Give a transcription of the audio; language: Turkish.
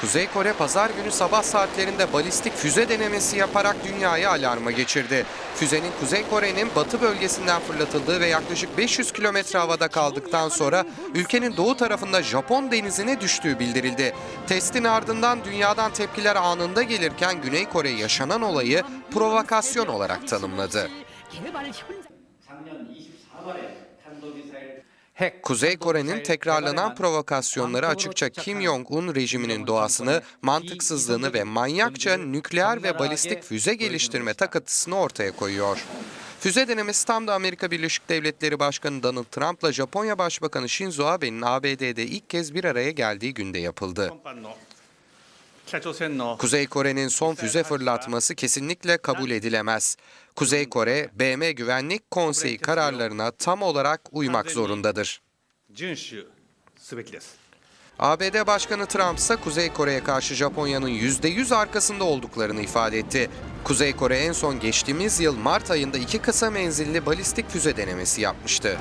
Kuzey Kore pazar günü sabah saatlerinde balistik füze denemesi yaparak dünyayı alarma geçirdi. Füzenin Kuzey Kore'nin batı bölgesinden fırlatıldığı ve yaklaşık 500 kilometre havada kaldıktan sonra ülkenin doğu tarafında Japon denizine düştüğü bildirildi. Testin ardından dünyadan tepkiler anında gelirken Güney Kore yaşanan olayı provokasyon olarak tanımladı. Kuzey Kore'nin tekrarlanan provokasyonları açıkça Kim Jong-un rejiminin doğasını, mantıksızlığını ve manyakça nükleer ve balistik füze geliştirme takıntısını ortaya koyuyor. Füze denemesi tam da Amerika Birleşik Devletleri Başkanı Donald Trump'la Japonya Başbakanı Shinzo Abe'nin ABD'de ilk kez bir araya geldiği günde yapıldı. Kuzey Kore'nin son füze fırlatması kesinlikle kabul edilemez. Kuzey Kore, BM Güvenlik Konseyi kararlarına tam olarak uymak zorundadır. ABD Başkanı Trump ise Kuzey Kore'ye karşı Japonya'nın %100 arkasında olduklarını ifade etti. Kuzey Kore en son geçtiğimiz yıl Mart ayında iki kısa menzilli balistik füze denemesi yapmıştı.